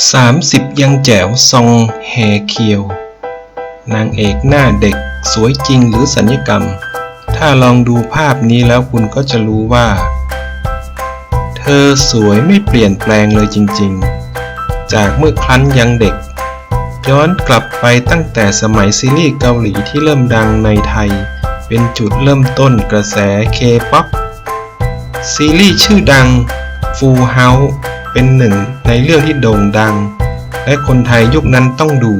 30 ยังแจ๋วซองแฮเคียว นางเอกหน้าเด็กสวยจริงหรือสัญญกรรม ถ้าลองดูภาพนี้แล้วคุณก็จะรู้ว่า เธอสวยไม่เปลี่ยนแปลงเลยจริงๆ จากเมื่อครั้นยังเด็ก ย้อนกลับไปตั้งแต่สมัยซีรีส์เกาหลีที่เริ่มดังในไทย เป็นจุดเริ่มต้นกระแสเคป๊อปซีรีส์ชื่อดัง Full House เป็นหนึ่งในเรื่องที่โด่งดัง และคนไทยยุคนั้นต้องดู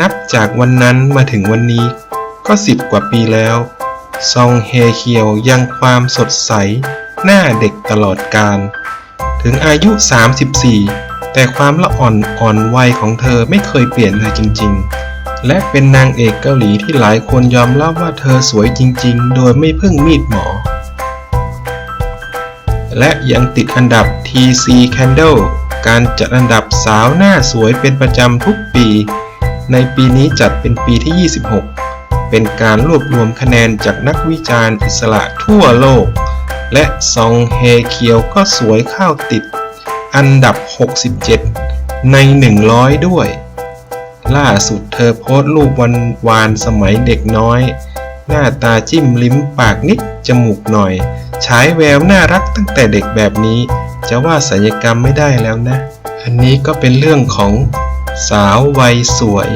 นับจากวันนั้นมาถึงวันนี้ก็สิบกว่าปีแล้ว ซองเฮเคียวยังความสดใส หน้าเด็กตลอดการ ถึงอายุ 34 แต่ความละอ่อนอ่อนวัยของเธอไม่เคยเปลี่ยนเลยจริง ๆ และเป็นนางเอกเกาหลีที่หลายคนยอมรับว่าเธอสวยจริง ๆ โดยไม่พึ่งมีดหมอ และยังติดอันดับ TC Candle การจัดอันดับสาวหน้าสวยเป็นประจำทุกปี ในปีนี้จัดเป็นปีที่ 26 เป็นการรวบรวมคะแนนจากนักวิจารณ์อิสระทั่วโลก และซองเฮเคียวก็สวยเข้าติด อันดับ 67 ใน 100 ด้วย ล่าสุดเธอโพสต์รูปวันวานสมัยเด็กน้อย หน้าตาจิ้มลิ้มปากนิด จมูกหน่อยฉายแววน่ารักตั้งแต่เด็กแบบนี้ จะว่าศัลยกรรมไม่ได้แล้วนะ อันนี้ก็เป็นเรื่องของสาววัยสวย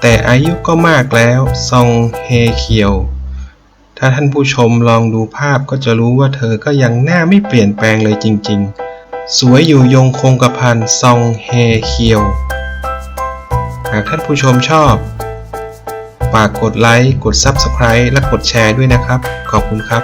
แต่อายุก็มากแล้วซองเฮเคียว ถ้าท่านผู้ชมลองดูภาพก็จะรู้ว่าเธอก็ยังหน้าไม่เปลี่ยนแปลงเลยจริง ๆ สวยอยู่ยงคงกระพันซองเฮเคียว หากท่านผู้ชมชอบ ฝากกดไลค์ กด Subscribe และกดแชร์ด้วยนะครับ ขอบคุณครับ